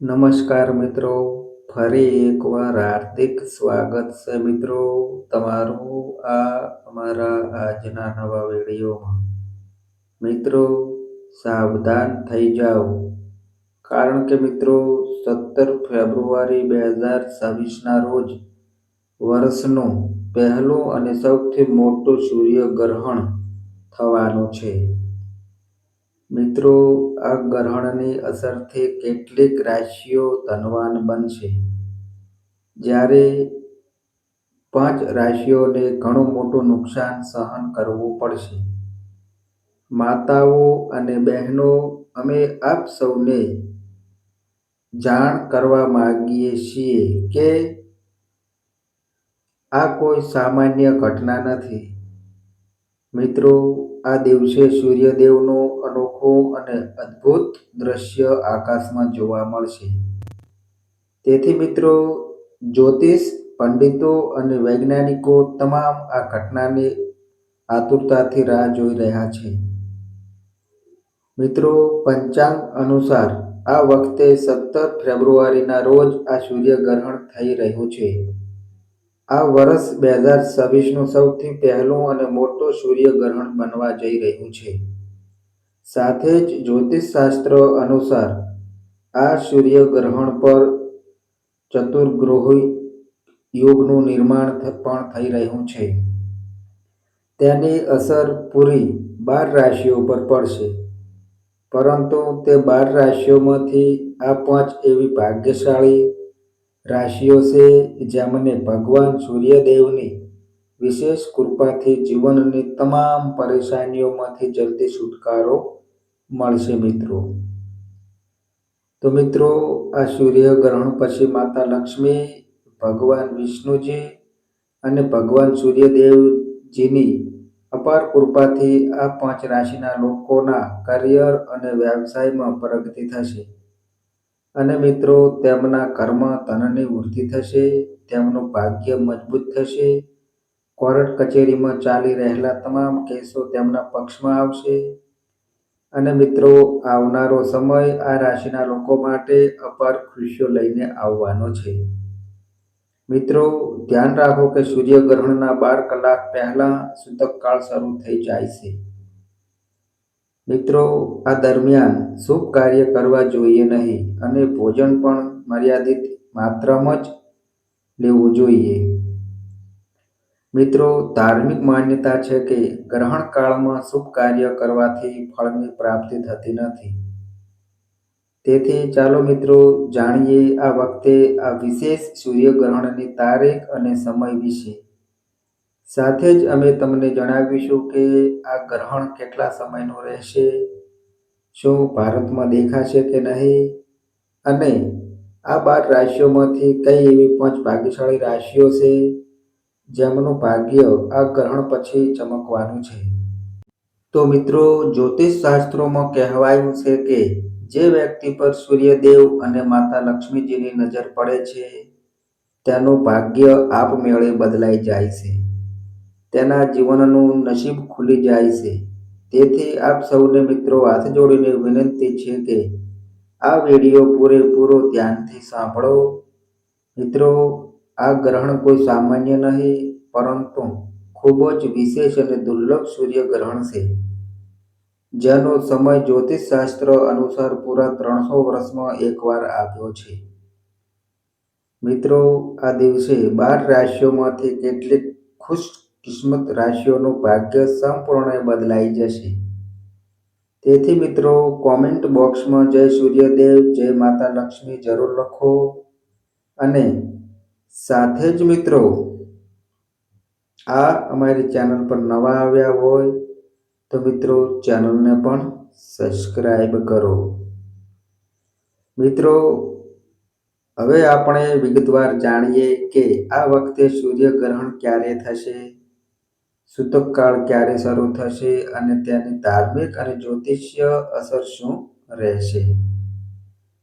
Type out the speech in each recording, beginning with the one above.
નમસ્કાર મિત્રો. ફરી એકવાર હાર્દિક સ્વાગત છે મિત્રો. તમારું આ અમારા આજના નવા વિડીયોમાં. મિત્રો, સાવધાન થઈ જાઓ. કારણ કે મિત્રો, સત્તર ફેબ્રુઆરી બે હજાર છવ્વીસના રોજ વર્ષનું પહેલું અને સૌથી મોટું સૂર્યગ્રહણ થવાનું છે. મિત્રો, આ ગ્રહણની અસરથી કેટલીક રાશિઓ ધનવાન બનશે. જ્યારે પાંચ રાશિઓને ઘણું મોટું નુકસાન સહન કરવું પડશે. માતાઓ અને બહેનો, અમે આપ સૌને જાણ કરવા માગીએ છીએ કે આ કોઈ સામાન્ય ઘટના નથી. મિત્રો, આ દિવસે સૂર્યદેવનો અનોખો અને અદ્ભુત દ્રશ્ય આકાશમાં જોવા મળશે. તેથી મિત્રો, જ્યોતિષ, પંડિતો અને વૈજ્ઞાનિકો તમામ આ ઘટનાની આતુરતાથી રાહ જોઈ રહ્યા છે. મિત્રો, પંચાંગ અનુસાર આ વખતે સત્તર ફેબ્રુઆરીના રોજ આ સૂર્યગ્રહણ થઈ રહ્યું છે. આ વર્ષ બે હજાર છવ્વીસનું સૌથી પહેલું અને મોટું સૂર્યગ્રહણ બનવા જઈ રહ્યું છે. સાથે જ જ્યોતિષશાસ્ત્ર અનુસાર આ સૂર્યગ્રહણ પર ચતુર્ગ્રહ યુગનું નિર્માણ પણ થઈ રહ્યું છે. તેની અસર પૂરી બાર રાશિઓ પર પડશે. પરંતુ તે બાર રાશિઓમાંથી આ પાંચ એવી ભાગ્યશાળી રાશિઓ છે જેમને ભગવાન સૂર્યદેવની વિશેષ કૃપાથી જીવનની તમામ પરેશાનીઓમાંથી જલ્દી છુટકારો મળશે મિત્રો. તો મિત્રો, આ સૂર્યગ્રહણ પછી માતા લક્ષ્મી, ભગવાન વિષ્ણુજી અને ભગવાન સૂર્યદેવજીની અપાર કૃપાથી આ પાંચ રાશિના લોકોના કરિયર અને વ્યવસાયમાં પ્રગતિ થશે. અને મિત્રો, તેમના કર્મ ધનની વૃદ્ધિ થશે, તેમનું ભાગ્ય મજબૂત થશે. કોર્ટ કચેરીમાં ચાલી રહેલા તમામ કેસો તેમના પક્ષમાં આવશે. અને મિત્રો, આવનારો સમય આ રાશિના લોકો માટે અપાર ખુશીઓ લઈને આવવાનો છે. મિત્રો, ધ્યાન રાખો કે સૂર્યગ્રહણના બાર કલાક પહેલા સૂતકકાળ શરૂ થઈ જાય છે. મિત્રો, આ દરમિયાન શુભ કાર્ય કરવા જોઈએ નહીં. અને ભોજન પણ મર્યાદિત માત્રામાં જ લેવું જોઈએ. મિત્રો, ધાર્મિક માન્યતા છે કે ગ્રહણ કાળમાં શુભ કાર્ય કરવાથી ફળની પ્રાપ્તિ થતી નથી. તેથી ચાલો મિત્રો જાણીએ આ વખતે આ વિશેષ સૂર્યગ્રહણની તારીખ અને સમય વિશે. સાથે જ અમે તમને જણાવીશું કે આ ગ્રહણ કેટલા સમયનું રહેશે, શું ભારતમાં દેખાશે કે નહીં અને આ બાર રાશિઓમાંથી કઈ એવી પાંચ ભાગ્યશાળી રાશિઓ છે જેમનું ભાગ્ય આ ગ્રહણ પછી ચમકવાનું છે? તો મિત્રો જ્યોતિષ શાસ્ત્રોમાં કહેવાયું છે કે જે વ્યક્તિ પર સૂર્યદેવ અને માતા લક્ષ્મીજીની નજર પડે છે, તેનું ભાગ્ય આપમેળે બદલાઈ જાય છે. તેના જીવનનું નસીબ ખુલી જાય છે. તેથી આપ સૌને મિત્રો હાથ જોડીને વિનંતી છે કે આ વીડિયો પૂરેપૂરો ધ્યાનથી સાંભળો. મિત્રો, આ ગ્રહણ કોઈ સામાન્ય નહીં, પરંતુ ખૂબ જ વિશેષ અને દુર્લભ સૂર્યગ્રહણ છે. જેનો સમય જ્યોતિષશાસ્ત્ર અનુસાર પૂરા ત્રણસો વર્ષમાં એકવાર આવ્યો છે. મિત્રો, આ દિવસે બાર રાશિઓમાંથી કેટલીક ખુશ કિસ્મત રાશિઓનું ભાગ્ય સંપૂર્ણ બદલાઈ જશે. તેથી મિત્રો કોમેન્ટ બોક્સમાં જય સૂર્યદેવ, જય માતા લક્ષ્મી જરૂર લખો. અને સાથે જ મિત્રો, આ અમારી ચેનલ પર નવા આવ્યા હોય, તો મિત્રો ચેનલને પણ સબસ્ક્રાઈબ કરો. મિત્રો, હવે આપણે વિગતવાર જાણીએ કે આ વખતે સૂર્યગ્રહણ ક્યારે થશે? સૂતકકાળ ક્યારે શરૂ થશે અને તેની ધાર્મિક અને જ્યોતિષ્ય અસર શું રહેશે?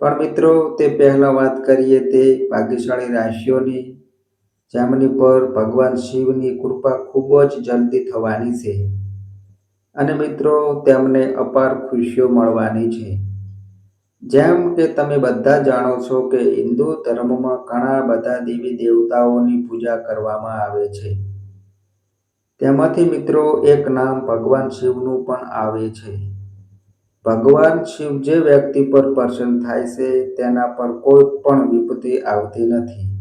પણ મિત્રો, તે પહેલાં વાત કરીએ તે ભાગ્યશાળી રાશિઓની, જેમની પર ભગવાન શિવની કૃપા ખૂબ જ જલ્દી થવાની છે. અને મિત્રો, તેમને અપાર ખુશીઓ મળવાની છે. જેમ કે તમે બધા જાણો છો કે હિન્દુ ધર્મમાં ઘણા બધા દેવી દેવતાઓની પૂજા કરવામાં આવે છે. તેમાંથી મિત્રો એક નામ ભગવાન શિવનું પણ આવે છે. ભગવાન શિવ જે વ્યક્તિ પર પ્રસન્ન થાય છે, તેના પર કોઈ પણ વિપત્તિ આવતી નથી.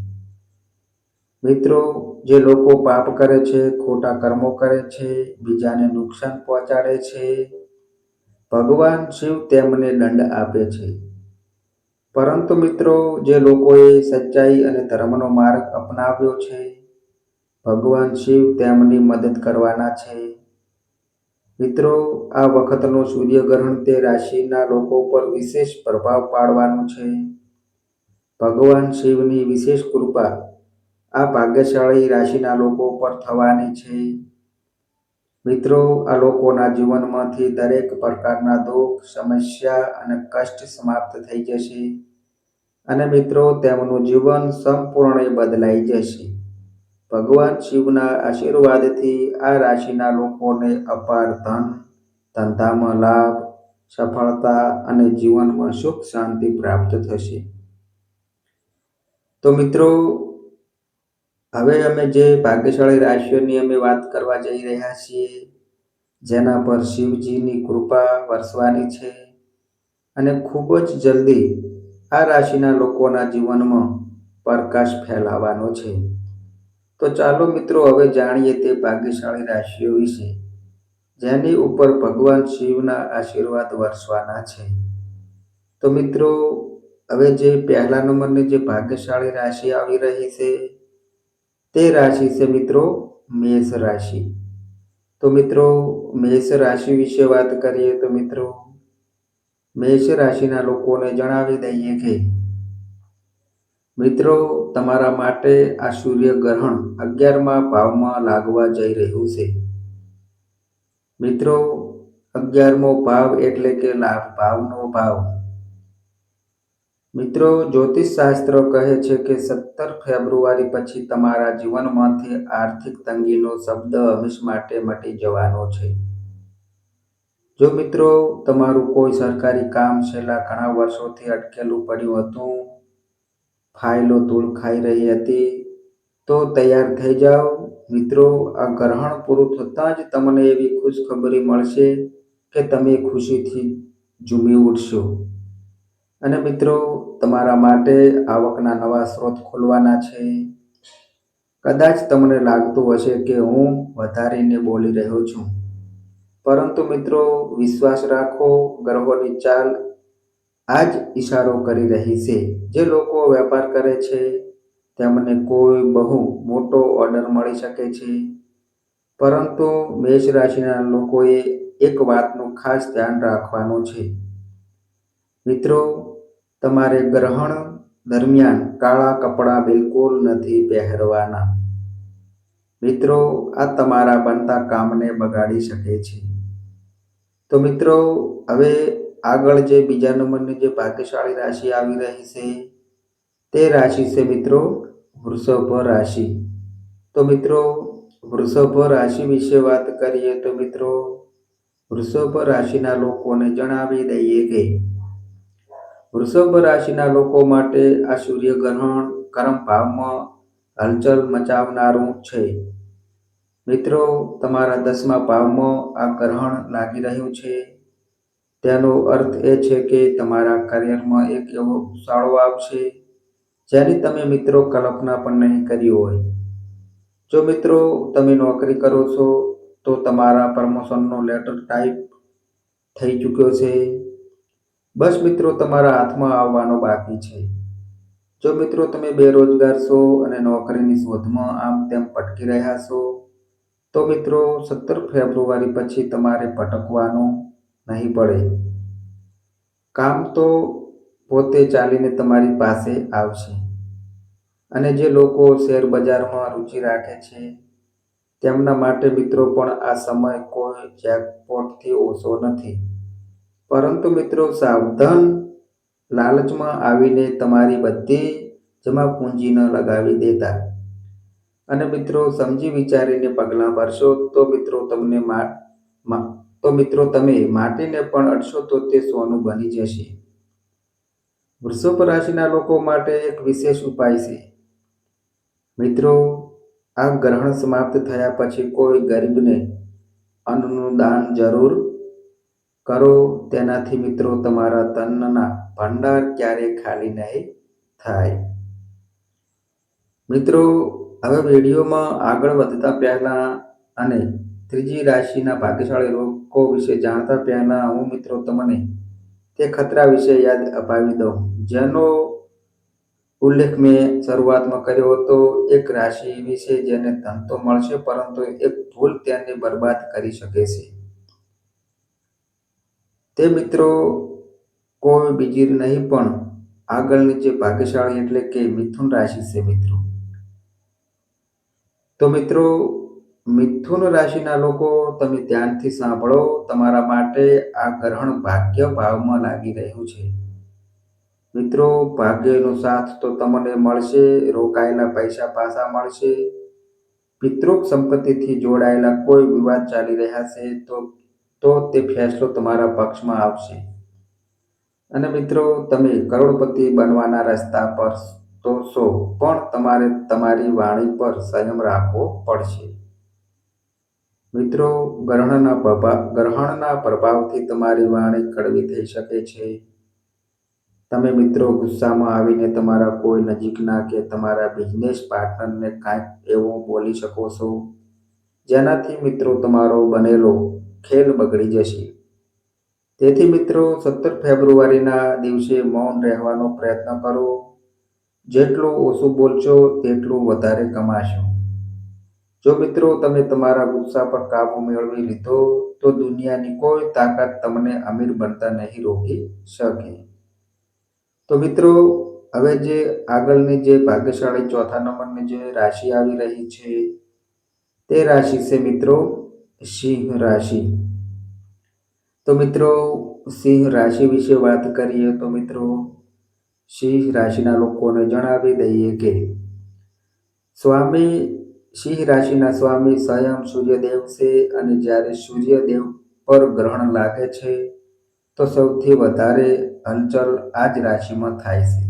મિત્રો, જે લોકો પાપ કરે છે, ખોટા કર્મો કરે છે, બીજાને નુકસાન પહોંચાડે છે, ભગવાન શિવ તેમને દંડ આપે છે. પરંતુ મિત્રો, જે લોકોએ સચ્ચાઈ અને ધર્મનો માર્ગ અપનાવ્યો છે ભગવાન શિવ તેમની મદદ કરવાના છે. મિત્રો, આ વખતનો સૂર્યગ્રહણ તે રાશિના લોકો પર વિશેષ પ્રભાવ પાડવાનું છે. ભગવાન શિવની વિશેષ કૃપા આ ભાગ્યશાળી રાશિના લોકો પર થવાની છે. મિત્રો, આ લોકોના જીવનમાંથી દરેક પ્રકારના દુઃખ, સમસ્યા અને કષ્ટ સમાપ્ત થઈ જશે અને મિત્રો, તેમનું જીવન સંપૂર્ણ બદલાઈ જશે. ભગવાન શિવના આશીર્વાદથી આ રાશિના લોકોને અપાર ધન, ધંધામાં લાભ, સફળતા અને જીવનમાં સુખ શાંતિ પ્રાપ્ત થશે. તો મિત્રો, હવે અમે જે ભાગ્યશાળી રાશિઓની અમે વાત કરવા જઈ રહ્યા છીએ, જેના પર શિવજીની કૃપા વરસવાની છે અને ખૂબ જ જલ્દી આ રાશિના લોકોના જીવનમાં પ્રકાશ ફેલાવાનો છે. તો ચાલો મિત્રો હવે જાણીએ તે ભાગ્યશાળી રાશિઓ વિશે. જેની ઉપર ભગવાન શિવના આશીર્વાદ વરસવાના છે. તો મિત્રો, હવે જે પહેલા નંબરની જે ભાગ્યશાળી રાશિ આવી રહી છે, તે રાશિ છે મિત્રો મેષ રાશિ. તો મિત્રો, મેષ રાશિ વિશે વાત કરીએ તો મિત્રો, મેષ રાશિના લોકોને જણાવી દઈએ કે મિત્રો, તમારા માટે આ સૂર્ય ગ્રહણ અગિયારમાં ભાવમાં લાગવા જઈ રહ્યું છે. મિત્રો, અગિયારમો ભાવ એટલે કે લાભ, ભાવનો ભાવ. મિત્રો, જ્યોતિષ શાસ્ત્ર કહે છે કે સત્તર ફેબ્રુઆરી પછી તમારા જીવનમાંથી આર્થિક તંગીનો શબ્દ હંમેશ માટે મટી જવાનો છે. જો મિત્રો, તમારું કોઈ સરકારી કામ છેલ્લા ઘણા વર્ષોથી અટકેલું પડ્યું હતું ફાઇલો ધૂળ ખાઈ રહી હતી. તો તૈયાર થઈ જાઓ. મિત્રો, આ ગ્રહણ પૂરું થતાં જ તમને એવી ખુશખબરી મળશે કે તમે ખુશીથી ઝૂમી ઉઠશો. અને મિત્રો, તમારા માટે આવકના નવા સ્ત્રોત ખોલવાના છે. કદાચ તમને લાગતું હશે કે હું વધારીને બોલી રહ્યો છું. પરંતુ મિત્રો, વિશ્વાસ રાખો, ગ્રહોની ચાલ આ જ ઈશારો કરી રહી છે. જે લોકો વેપાર કરે છે, તેમને કોઈ બહુ મોટો ઓર્ડર મળી શકે છે. પરંતુ મેષ રાશિના લોકોએ એક વાતનું ખાસ ધ્યાન રાખવાનું છે. મિત્રો, તમારે ગ્રહણ દરમિયાન કાળા કપડાં બિલકુલ નથી પહેરવાના. મિત્રો, આ તમારા બનતા કામને બગાડી શકે છે. તો મિત્રો, હવે આગળ જે બીજા નંબરની જે ભાગ્યશાળી રાશિ આવી રહી છે, તે રાશિ છે મિત્રો વૃષભ રાશિ. તો મિત્રો, વૃષભ રાશિ વિશે વાત કરીએ તો મિત્રો, વૃષભ રાશિના લોકોને જણાવી દઈએ કે, વૃષભ રાશિના લોકો માટે આ સૂર્યગ્રહણ કરમ ભાવમાં હલચલ મચાવનારું છે. મિત્રો, તમારા દસમા ભાવમાં આ ગ્રહણ લાગી રહ્યું છે. તેનો અર્થ એ છે કે તમારા કરિયરમાં એક એવો ઉછાળો આવશે, જેની તમે મિત્રો કલ્પના પણ નહીં કરી હોય. જો મિત્રો તમે નોકરી કરો છો, તો તમારા પ્રમોશનનો લેટર ટાઈપ થઈ ચૂક્યો છે. બસ મિત્રો, તમારા હાથમાં આવવાનો બાકી છે. જો મિત્રો તમે બેરોજગાર છો અને નોકરીની શોધમાં આમ તેમ પટકી રહ્યા છો, તો મિત્રો, સત્તર ફેબ્રુઆરી પછી તમારે ભટકવાનું નહીં પડે. કામ તો પોતે ચાલીને તમારી પાસે આવશે. અને જે લોકો શેર બજારમાં રુચિ રાખે છે, તેમના માટે મિત્રો પણ આ સમય કોઈ જેકપોટથી ઓછો નથી. પરંતુ મિત્રો, સાવધાન લાલચમાં આવીને તમારી બધી જમા પૂંજી ન લગાવી દેતા. અને મિત્રો, સમજી વિચારીને પગલાં ભરશો તો મિત્રો તમને તો મિત્રો તમે માટીને પણ અડશો તો તે સોનું બની જશે. વૃષભ રાશિના લોકો માટે એક વિશેષ ઉપાય છે. મિત્રો, આ ગ્રહણ સમાપ્ત થયા પછી કોઈ ગરીબને અન્નનું દાન જરૂર કરો. તેનાથી મિત્રો તમારા તનના ભંડાર ક્યારેય ખાલી નહીં થાય. મિત્રો, હવે વિડીયોમાં આગળ વધતા પહેલા અને ત્રીજી રાશિના ભાગ્યશાળી લોકો વિશે જાણતા પહેલા હું મિત્રો તમને તે ખતરા વિશે યાદ અપાવી દઉં. જેનો ઉલ્લેખ મેં શરૂઆતમાં કર્યો હતો, એક રાશિ વિશે જેને તો મળશે, પરંતુ એક ભૂલ તેને બરબાદ કરી શકે છે. તે મિત્રો કોઈ બીજી નહીં, પણ આગળની જે ભાગ્યશાળી એટલે કે મિથુન રાશિ છે મિત્રો. તો મિત્રો મિથુન રાશિના લોકો, તમે ધ્યાનથી સાંભળો, તમારા માટે આ ગ્રહણ ભાગ્ય ભાવમાં લાગી રહ્યું છે. મિત્રો, ભાગ્યનો સાથ તો તમને મળશે, રોકાયેલા પૈસા પાછા મળશે. પિતૃક સંપત્તિથી જોડાયેલા કોઈ વિવાદ ચાલી રહ્યા છે, તો તો તે ફેસલો તમારા પક્ષમાં આવશે. અને મિત્રો, તમે કરોડપતિ બનવાના રસ્તા પર તો છો, પણ તમારે તમારી વાણી પર સંયમ રાખવો પડશે. મિત્રો, ગ્રહણના પ્રભાવ ગ્રહણના પ્રભાવથી તમારી વાણી કડવી થઈ શકે છે. તમે મિત્રો ગુસ્સામાં આવીને તમારા કોઈ નજીકના કે તમારા બિઝનેસ પાર્ટનરને કાંઈક એવું બોલી શકો છો, જેનાથી મિત્રો તમારો બનેલો ખેલ બગડી જશે. તેથી મિત્રો, સત્તર ફેબ્રુઆરીના દિવસે મૌન રહેવાનો પ્રયત્ન કરો. જેટલું ઓછું બોલશો, તેટલું વધારે કમાશો. જો મિત્રો તમે તમારા ગુસ્સા પર કાબુ મેળવી લીધો, તો દુનિયાની કોઈ તાકાત તમને અમીર બનતા નહીં રોકી શકે. તો મિત્રો, હવે જે આગળની જે ભાગ્યશાળી ચોથા નંબરની જે રાશિ આવી રહી છે, તે રાશિ છે મિત્રો સિંહ રાશિ. તો મિત્રો, સિંહ રાશિ વિશે વાત કરીએ તો મિત્રો, સિંહ રાશિના લોકોને જણાવી દઈએ કે સ્વામી સિંહ રાશિના સ્વામી સ્વયં સૂર્યદેવ છે અને જ્યારે સૂર્યદેવ પર ગ્રહણ લાગે છે, તો સૌથી વધારે હલચલ આ જ રાશિમાં થાય છે.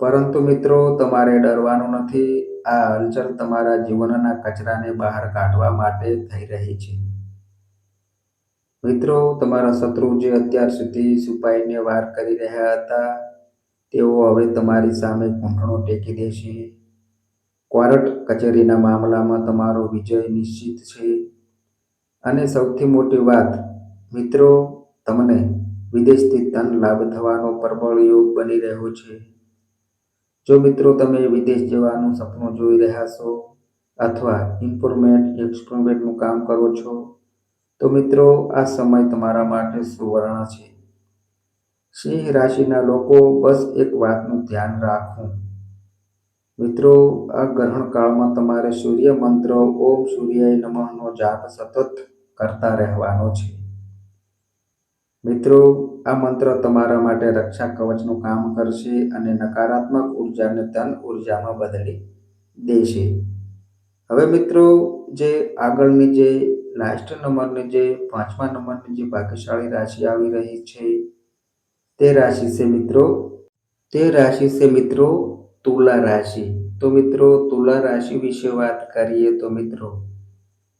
પરંતુ મિત્રો, તમારે ડરવાનું નથી, આ હલચલ તમારા જીવનના કચરાને બહાર કાઢવા માટે થઈ રહી છે. મિત્રો, તમારા શત્રુ જે અત્યાર સુધી છુપાઈને વાર કરી રહ્યા હતા, તેઓ હવે તમારી સામે ઘૂંટણો ટેકી દેશે. કોર્ટ કચેરીના મામલામાં તમારો વિજય નિશ્ચિત છે. અને સૌથી મોટી વાત, મિત્રો, તમને વિદેશથી ધન લાભ થવાનો પ્રબળ યોગ બની રહ્યો છે. જો મિત્રો તમે વિદેશ જવાનું સપનું જોઈ રહ્યા છો અથવા ઇમ્પ્રુવમેન્ટ, એક્સપ્રુવમેન્ટનું કામ કરો છો, તો મિત્રો, આ સમય તમારા માટે સુવર્ણ છે. સિંહ રાશિના લોકો બસ એક વાતનું ધ્યાન રાખવું. મિત્રો, આ ગ્રહણ કાળમાં તમારે સૂર્ય મંત્ર ઓમ સૂર્યાય નમઃનો જાપ સતત કરતા રહેવાનો છે. મિત્રો, આ મંત્ર તમારા માટે રક્ષા કવચનું કામ કરશે અને નકારાત્મક ઉર્જાને ધન ઉર્જામાં બદલી દેશે. હવે મિત્રો, જે આગળની જે લાસ્ટ નંબરની જે પાંચમા નંબરની જે ભાગ્યશાળી રાશિ આવી રહી છે, તે રાશિ છે મિત્રો, તે રાશિ છે મિત્રો તુલા રાશિ. તો મિત્રો, તુલા રાશિ વિશે વાત કરીએ તો મિત્રો,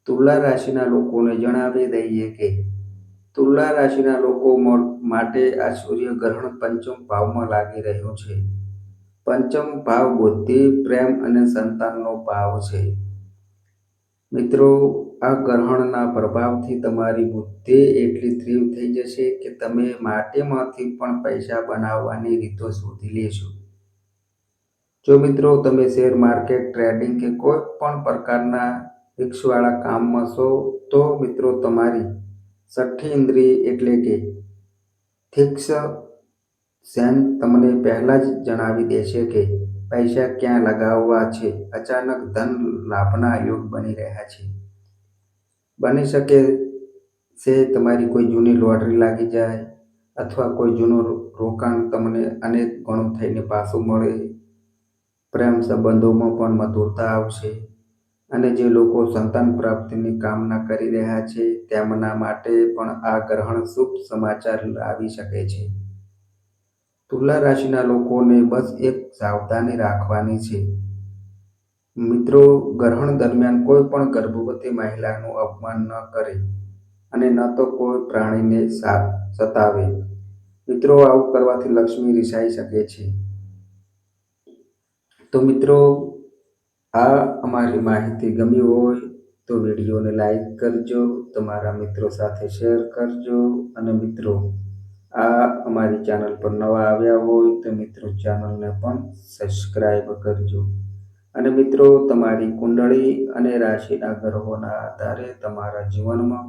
તુલા રાશિના લોકોને જણાવી દઈએ કે તુલા રાશિના લોકો માટે આ સૂર્ય ગ્રહણ પંચમ ભાવમાં લાગી રહ્યો છે. પંચમ ભાવ બુદ્ધિ, પ્રેમ અને સંતાનનો ભાવ છે. મિત્રો, આ ગ્રહણના પ્રભાવથી તમારી બુદ્ધિ એટલી તીવ્ર થઈ જશે કે તમે માટેમાંથી પણ પૈસા બનાવવાની રીતો શોધી લેશો. જો મિત્રો તમે શેર માર્કેટ, ટ્રેડિંગ કે કોઈ પણ પ્રકારના રિક્ષવાળા કામમાં છો, તો મિત્રો તમારી છઠ્ઠી ઇન્દ્રિય એટલે કે થિક્સ સેન તમને પહેલાં જ જણાવી દેશે કે પૈસા ક્યાં લગાવવા છે. અચાનક ધન લાભના યોગ બની રહ્યા છે. બની શકે છે તમારી કોઈ જૂની લોટરી લાગી જાય અથવા કોઈ જૂનું રોકાણ તમને અનેક ગણું થઈને પાછું મળે પ્રેમ સંબંધોમાં પણ મધુરતા આવશે. અને જે લોકો સંતાન પ્રાપ્તિની કામના કરી રહ્યા છે, તેમના માટે પણ આ ગ્રહણ શુભ સમાચાર લાવી શકે છે. તુલા રાશિના લોકોને બસ એક સાવધાની રાખવાની છે. મિત્રો, ગ્રહણ દરમિયાન કોઈ પણ ગર્ભવતી મહિલાનું અપમાન ન કરે અને ન તો કોઈ પ્રાણીને સતાવે. મિત્રો, આવું કરવાથી લક્ષ્મી રિસાઈ શકે છે. તો મિત્રો, આ અમારી માહિતી ગમી હોય તો વિડીયોને લાઈક કરજો, તમારા મિત્રો સાથે શેર કરજો અને મિત્રો, આ અમારી ચેનલ પર નવા આવ્યા હોય તો મિત્રો ચેનલને પણ સબસ્ક્રાઈબ કરજો. અને મિત્રો, તમારી કુંડળી અને રાશિના ગ્રહોના આધારે તમારા જીવનમાં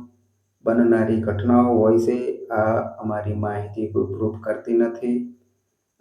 બનનારી ઘટનાઓ હોય છે, આ અમારી માહિતી પ્રૂફ કરતી નથી.